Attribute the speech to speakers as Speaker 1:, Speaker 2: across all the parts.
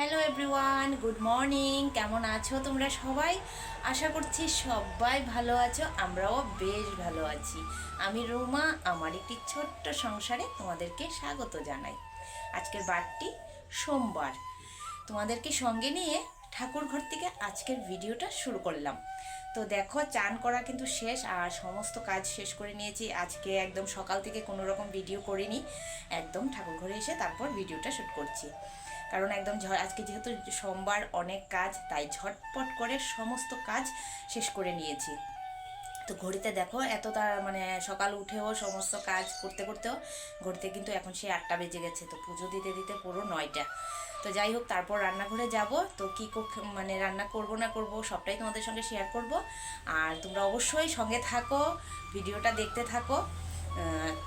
Speaker 1: Hello everyone good morning কেমন আছো তোমরা সবাই? আশা করছি সবাই ভালো আছো, আমরাও বেশ ভালো আছি। আমি রুমা, আমার একটি ছোট্ট সংসারে তোমাদেরকে স্বাগত জানাই। আজকের বারটি সোমবার। তোমাদেরকে সঙ্গে নিয়ে ঠাকুর ঘর থেকে আজকের ভিডিওটা শুরু করলাম। তো দেখো, চান করা কিন্তু শেষ, আর সমস্ত কাজ শেষ করে নিয়েছি। আজকে একদম সকাল থেকে কোনো রকম ভিডিও করিনি। একদম ঠাকুর ঘরে এসে তারপর ভিডিওটা শ্যুট করছি। কারণ একদম আজকে যেহেতু সোমবার অনেক কাজ, তাই ঝটপট করে সমস্ত কাজ শেষ করে নিয়েছি। তো ঘড়িতে দেখো, এত তার মানে সকাল উঠেও সমস্ত কাজ করতে করতেও ঘড়িতে কিন্তু এখন সেই আটটা বেজে গেছে। তো পুজো দিতে দিতে পুরো নয়টা। তো যাই হোক, তারপর রান্নাঘরে যাব। তো কী মানে রান্না করব না করব সবটাই তোমাদের সঙ্গে শেয়ার করব। আর তোমরা অবশ্যই সঙ্গে থাকো, ভিডিওটা দেখতে থাকো।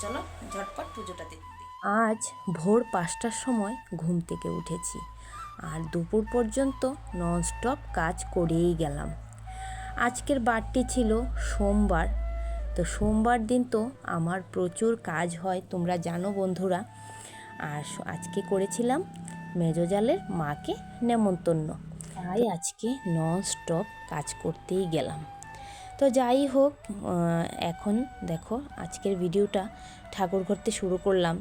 Speaker 1: চলো, ঝটপট পুজোটা দেখতে আজ ভোর পাঁচটার সময় ঘুম থেকে উঠেছি আর দুপুর পর্যন্ত ননস্টপ কাজ করেই গেলাম। আজকের বারটি ছিল সোমবার। তো সোমবার দিন তো আমার প্রচুর কাজ হয়, তোমরা জানো বন্ধুরা। আর আজকে করেছিলাম মেজোজালের মাকে নেমন্তন্ন। তাই আজকে ননস্টপ কাজ করতেই গেলাম। তো যাই হোক এখন দেখো আজকের ভিডিওটা ঠাকুর করতে শুরু করলাম।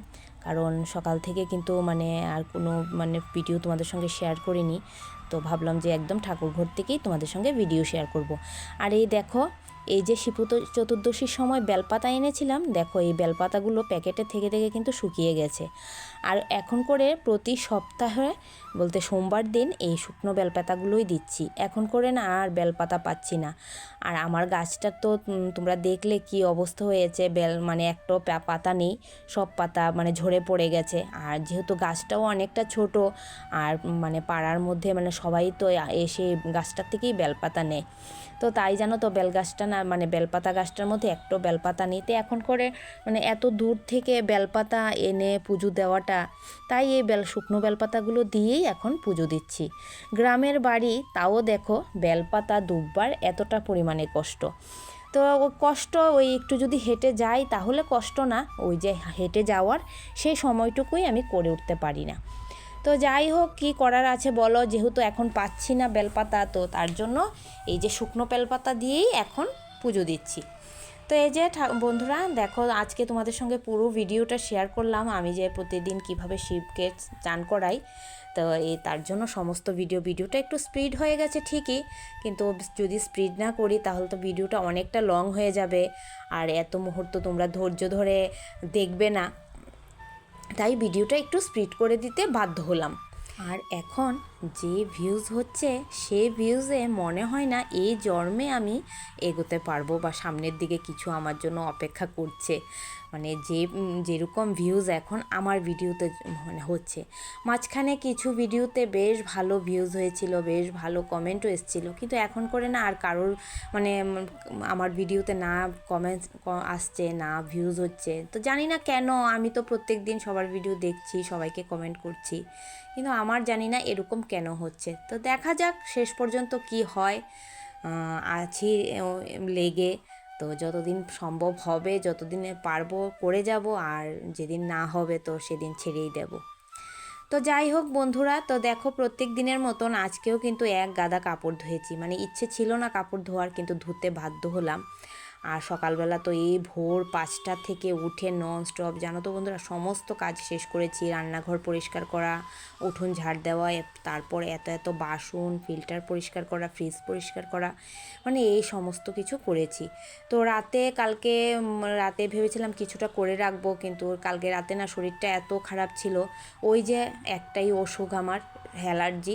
Speaker 1: কারণ সকাল থেকে কিন্তু মানে আর কোনো মানে ভিডিও তোমাদের সঙ্গে শেয়ার করিনি। তো ভাবলাম যে একদম ঠাকুর ঘর থেকেই তোমাদের সঙ্গে ভিডিও শেয়ার করব। আর এই দেখো, এই যে শিপু চতুর্দশীর সময় বেলপাতা এনেছিলাম, দেখো এই বেলপাতাগুলো প্যাকেটে থেকে থেকে কিন্তু শুকিয়ে গেছে। আর এখন করে প্রতি সপ্তাহে বলতে সোমবার দিন এই শুকনো বেলপাতাগুলোই দিচ্ছি। এখন করে না আর বেলপাতা পাচ্ছি না। আর আমার গাছটার তো তোমরা দেখলে কি অবস্থা হয়েছে, বেল মানে একটাও পা- পাতা নেই, সব পাতা মানে ঝরে পড়ে গেছে। আর যেহেতু গাছটাও অনেকটা ছোট, আর মানে পাড়ার মধ্যে মানে সবাই তো এসে গাছটার থেকেই বেলপাতা নেয়। তো তাই জানো তো বেল গাছটা না মানে বেলপাতা গাছটার মধ্যে একটাও বেলপাতা নিতে এখন করে মানে এত দূর থেকে বেলপাতা এনে পুজো দেওয়াটা, তাই এই বেল, শুকনো বেলপাতাগুলো দিয়েই এখন পুজো দিচ্ছি। গ্রামের বাড়ি, তাও দেখো বেলপাতা দুববার এতটা পরিমাণে কষ্ট। তো কষ্ট ওই একটু যদি হেঁটে যাই, তাহলে কষ্ট না, ওই যে হেঁটে যাওয়ার সেই সময়টুকুই আমি করে উঠতে পারি না। তো যাই হোক, কী করার আছে বলো? যেহেতু এখন পাচ্ছি না বেলপাতা, তো তার জন্য এই যে শুকনো বেলপাতা দিয়েই এখন পুজো দিচ্ছি। তো এই যে বন্ধুরা, দেখো, আজকে তোমাদের সঙ্গে পুরো ভিডিওটা শেয়ার করলাম। আমি যে প্রতিদিন কীভাবে শিবকে চান করাই, তো এই তার জন্য সমস্ত ভিডিও, ভিডিওটা একটু স্পিড হয়ে গেছে ঠিকই, কিন্তু যদি স্পিড না করি তাহলে তো ভিডিওটা অনেকটা লং হয়ে যাবে। আর এত মুহূর্ত তোমরা ধৈর্য ধরে দেখবে না। তাই ভিডিওটা একটু স্প্রিড করে দিতে বাধ্য হলাম। আর এখন যে ভিউজ হচ্ছে, সে ভিউজে মনে হয় না এই জন্মে আমি এগোতে পারব বা সামনের দিকে কিছু আমার জন্য অপেক্ষা করছে। মানে যে যেরকম ভিউজ এখন আমার ভিডিওতে মানে হচ্ছে। মাঝখানে কিছু ভিডিওতে বেশ ভালো ভিউজ হয়েছিল, বেশ ভালো কমেন্টও এসেছিল, কিন্তু এখন করে না আর কারোর মানে আমার ভিডিওতে না কমেন্টস আসছে, না ভিউজ হচ্ছে। তো জানি না কেন, আমি তো প্রত্যেক দিন সবার ভিডিও দেখছি, সবাইকে কমেন্ট করছি। কিন্তু আমার জানি না এরকম কেন হচ্ছে। তো দেখা যাক শেষ পর্যন্ত কি হয়। আছি লেগে। তো যতদিন সম্ভব হবে, যতদিনে পারব করে যাব, আর যেদিন না হবে তো সেদিন ছেড়েই দেব। তো যাই হোক বন্ধুরা, তো দেখো প্রত্যেক দিনের মতন আজকেও কিন্তু এক গাদা কাপড় ধুয়েছি। মানে ইচ্ছে ছিল না কাপড় ধোয়ার, কিন্তু ধুতে বাধ্য হলাম। আর সকালবেলা তো এই ভোর পাঁচটা থেকে উঠে নন স্টপ জানো তো বন্ধুরা, সমস্ত কাজ শেষ করেছি, রান্নাঘর পরিষ্কার করা, উঠোন ঝাড় দেওয়া তারপর এত এত বাসন ফিল্টার পরিষ্কার করা ফ্রিজ পরিষ্কার করা মানে এই সমস্ত কিছু করেছি। তো রাতে কালকে রাতে ভেবেছিলাম কিছুটা করে রাখব, কিন্তু কালকে রাতে না শরীরটা এত খারাপ ছিল, ওই যে একটাই অসুখ আমার অ্যালার্জি।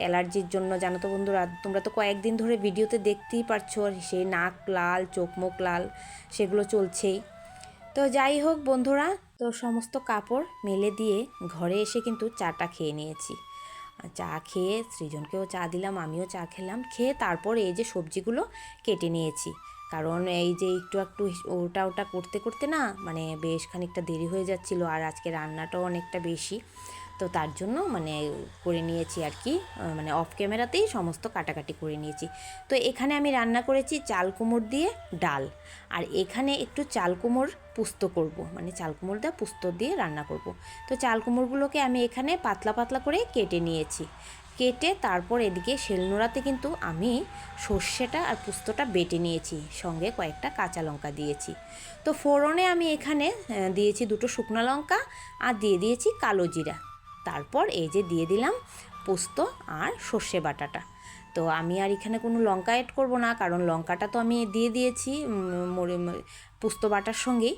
Speaker 1: অ্যালার্জির জন্য জানো তো বন্ধুরা, তোমরা তো কয়েকদিন ধরে ভিডিওতে দেখতেই পারছ সেই নাক লাল, চোখ মুখ লাল, সেগুলো চলছেই। তো যাই হোক বন্ধুরা, তো সমস্ত কাপড় মেলে দিয়ে ঘরে এসে কিন্তু চাটা খেয়ে নিয়েছি। চা খেয়ে সৃজনকেও চা দিলাম, আমিও চা খেলাম, খেয়ে তারপর এই যে সবজিগুলো কেটে নিয়েছি। কারণ এই যে একটু একটু ওটা ওটা করতে করতে না মানে বেশ খানিকটা দেরি হয়ে যাচ্ছিল আর আজকে রান্নাটাও অনেকটা বেশি। তো তার জন্য মানে করে নিয়েছি আর কি মানে অফ ক্যামেরাতেই সমস্ত কাটাকাটি করে নিয়েছি। তো এখানে আমি রান্না করেছি চাল কুমড় দিয়ে ডাল, আর এখানে একটু চাল কুমড় পুস্ত করব মানে চাল কুমড় দিয়ে পুস্ত দিয়ে রান্না করব। তো চাল কুমড়গুলোকে আমি এখানে পাতলা পাতলা করে কেটে নিয়েছি। কেটে তারপর এদিকে শিলনোড়াতে কিন্তু আমি সর্ষেটা আর পুস্তটা বেটে নিয়েছি, সঙ্গে কয়েকটা কাঁচা লঙ্কা দিয়েছি। তো ফোড়নে আমি এখানে দিয়েছি দুটো শুকনো লঙ্কা আর দিয়ে দিয়েছি কালো জিরা। তারপর এই যে দিয়ে দিলাম পোস্ত আর সর্ষে বাটাটা। তো আমি আর এখানে কোনো লঙ্কা অ্যাড করব না, কারণ লঙ্কাটা তো আমি দিয়ে দিয়েছি পোস্ত বাটার সঙ্গেই।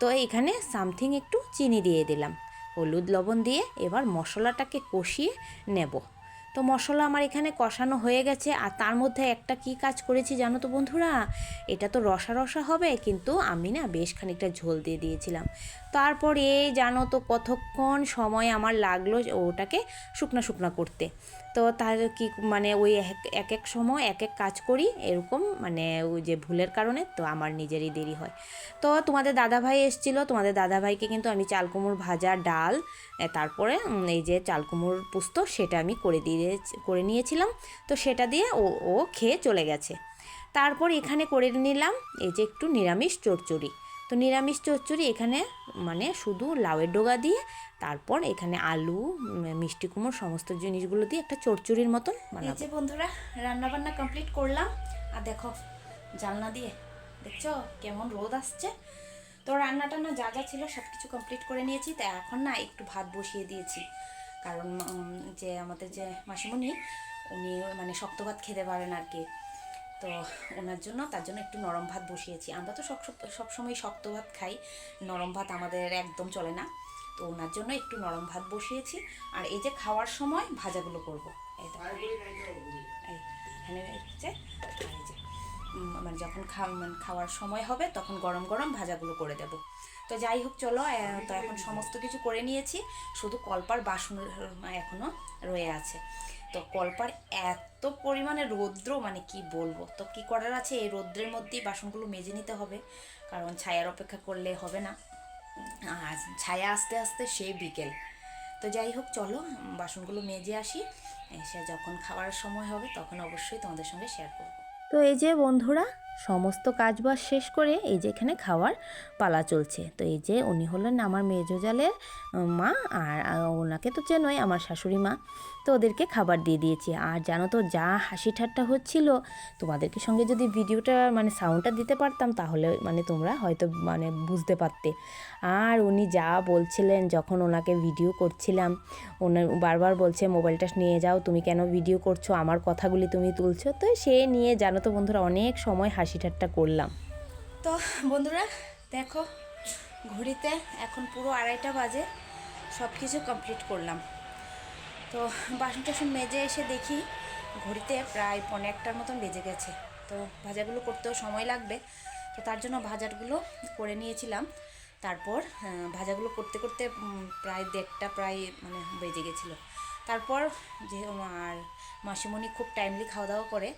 Speaker 1: তো এখানে সামথিং একটু চিনি দিয়ে দিলাম। হলুদ লবণ দিয়ে এবার মশলাটাকে কষিয়ে নেব। তো মশলা আমার এখানে কষানো হয়ে গেছে, আর তার মধ্যে একটা কি কাজ করেছি জানো তো বন্ধুরা? এটা তো রসা রসা হবে, কিন্তু আমি না বেশ খানিকটা ঝোল দিয়ে দিয়েছিলাম। তারপরে জানো তো কতক্ষণ সময় আমার লাগল ওটাকে শুকনা শুকনা করতে। তো তার কি মানে ওই এক এক সময় এক এক কাজ করি, এরকম মানে ওই যে ভুলের কারণে তো আমার নিজেরই দেরি হয়। তো তোমাদের দাদাভাই এসেছিল, তোমাদের দাদাভাইকে কিন্তু আমি চাল কুমড়োর ভাজা ডাল তারপরে এই যে চাল কুমড়োর পুস্ত সেটা আমি করে দিয়ে করে নিয়েছিলাম। তো সেটা দিয়ে ও ও খেয়ে চলে গেছে। তারপর এখানে করে নিলাম, এই যে একটু নিরামিষ চচ্চড়ি তো নিরামিষ চচ্চড়ি এখানে মানে শুধু লাউয়ের ডোগা দিয়ে তারপর এখানে আলু মিষ্টি কুমড়ো সমস্ত জিনিসগুলো দিয়ে একটা চচ্চড়ির মতন বানাবো। যে বন্ধুরা রান্না বান্না কমপ্লিট করলাম। আর দেখো জানলা দিয়ে দেখছ? কেমন রোদ আসছে। তো রান্না টান্না যা যা ছিল সব কিছু কমপ্লিট করে নিয়েছি। তা এখন না একটু ভাত বসিয়ে দিয়েছি। কারণ যে আমাদের যে মাসিমণি উনি মানে শক্ত ভাত খেতে পারেন আর কি। তো ওনার জন্য তার জন্য একটু নরম ভাত বসিয়েছি। আমরা তো সব সবসময় শক্ত ভাত খাই নরম ভাত আমাদের একদম চলে না। তো ওনার জন্য একটু নরম ভাত বসিয়েছি। আর এই যে খাওয়ার সময় ভাজাগুলো করব। এই দেখো। এই এখানে হচ্ছে এই যে মানে যখন মানে খাওয়ার সময় হবে তখন গরম গরম ভাজাগুলো করে দেব। তো যাই হোক চলো তো এখন সমস্ত কিছু করে নিয়েছি। শুধু কলপার বাসন আহ, এখনও রয়ে আছে। তো কলপার এত পরিমাণে রৌদ্র মানে কি বলব? তো কি করার আছে? এই রৌদ্রের মধ্যেই বাসনগুলো মেজে নিতে হবে। কারণ ছায়ার অপেক্ষা করলে হবে না। আর ছায়া আস্তে আস্তে সে বিকেল। তো যাই হোক, চলো, বাসনগুলো মেজে আসি। এসে যখন খাওয়ার সময় হবে, তখন অবশ্যই তোমাদের সঙ্গে শেয়ার করব। তো এই যে বন্ধুরা সমস্ত কাজবাজ শেষ করে এই যে এখানে খাওয়ার পালা চলছে। তো এই যে উনি হলেন আমার মেজোজালের মা আর ওনাকে তো চেনই, আমার শাশুড়ি মা। তো ওদেরকে খাবার দিয়ে দিয়েছি। আর জানো তো, যা হাসি ঠাট্টা হচ্ছিল, তোমাদেরকে সঙ্গে যদি ভিডিওটা মানে সাউন্ডটা দিতে পারতাম, তাহলে মানে তোমরা হয়তো মানে বুঝতে পারতে। আর উনি যা বলছিলেন, যখন ওনাকে ভিডিও করছিলাম ওনার বারবার বলছে, মোবাইলটা নিয়ে যাও, তুমি কেন ভিডিও করছ? আমার কথাগুলি তুমি তুলছো? তো সে নিয়ে, জানো তো বন্ধুরা, অনেক সময় হাসি ঠাট্টা করলাম। তো বন্ধুরা, দেখো, ঘড়িতে এখন পুরো আড়াইটা বাজে সব কিছু কমপ্লিট করলাম। তো বাসন টাসন মেজে এসে দেখি, ঘড়িতে প্রায় পনেরো একটার মতন বেজে গেছে। তো ভাজাগুলো করতেও সময় লাগবে, তো তার জন্য ভাজাগুলো করে নিয়েছিলাম। তারপর ভাজাগুলো করতে করতে প্রায় দেড়টা, প্রায় মানে বেজে গেছিল। তারপর যে আর মাসিমণি খুব টাইমলি খাওয়া দাওয়া করে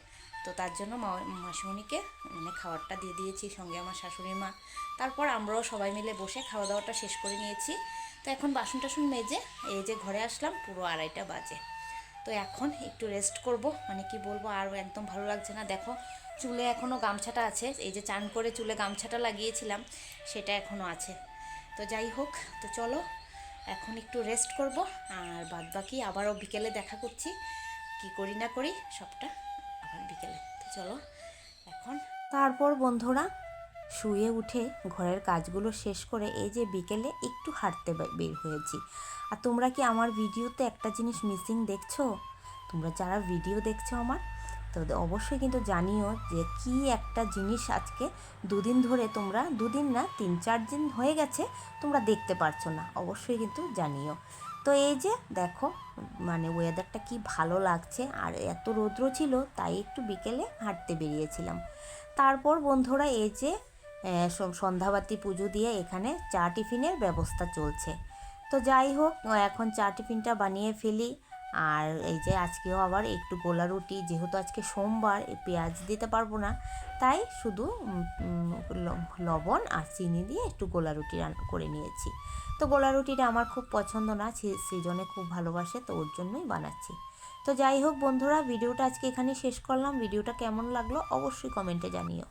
Speaker 1: তো তার জন্য মা- মাসিমণিকে মানে খাবারটা দিয়ে দিয়েছি, সঙ্গে আমার শাশুড়ি মা। তারপর আমরাও সবাই মিলে বসে খাওয়া দাওয়াটা শেষ করে নিয়েছি। তো এখন বাসন টাসন মেজে এই যে ঘরে আসলাম, পুরো আড়াইটা বাজে। তো এখন একটু রেস্ট করব। মানে কি বলব, আর একদম ভালো লাগছে না। দেখো, চুলে এখনও গামছাটা আছে। এই যে চান করে চুলে গামছাটা লাগিয়েছিলাম, সেটা এখনও আছে। তো যাই হোক, তো চলো, এখন একটু রেস্ট করব। আর বাদ বাকি আবারও বিকেলে দেখা করছি। কি করি না করি, সবটা বিকেলে। তো চলো, এখন তারপর বন্ধুরা শুয়ে উঠে ঘরের কাজগুলো শেষ করে এই যে বিকেলে একটু হাঁটতে বের হয়েছি। আর তোমরা কি আমার ভিডিওতে একটা জিনিস মিসিং দেখছ? তোমরা যারা ভিডিও দেখছ আমার, তো অবশ্যই কিন্তু জানিও যে কি একটা জিনিস আজকে দুদিন ধরে তোমরা, দুদিন না, তিন চার দিন হয়ে গেছে তোমরা দেখতে পারছ না। অবশ্যই কিন্তু জানিও। তো এই যে দেখো মানে ওয়েদারটা কি ভালো লাগছে আর এত রৌদ্র ছিল, তাই একটু বিকেলে হাঁটতে বেরিয়েছিলাম। তারপর বন্ধুরা এই যে সন্ধ্যাবাতি পুজো দিয়ে এখানে চা টিফিনের ব্যবস্থা চলছে। তো যাই হোক, এখন চা টিফিনটা বানিয়ে ফেলি। আর এই যে আজকেও আবার একটু গোলা রুটি, যেহেতু আজকে সোমবার পেঁয়াজ দিতে পারব না। তাই শুধু লবণ আর চিনি দিয়ে একটু গোলা রুটি করে নিয়েছি। তো গোলা রুটিটা আমার খুব পছন্দ না সৃজনে খুব ভালোবাসে, তো ওর জন্যই বানাচ্ছি। তো যাই হোক বন্ধুরা, ভিডিওটা আজকে এখানে শেষ করলাম। ভিডিওটা কেমন লাগল অবশ্যই কমেন্টে জানিও।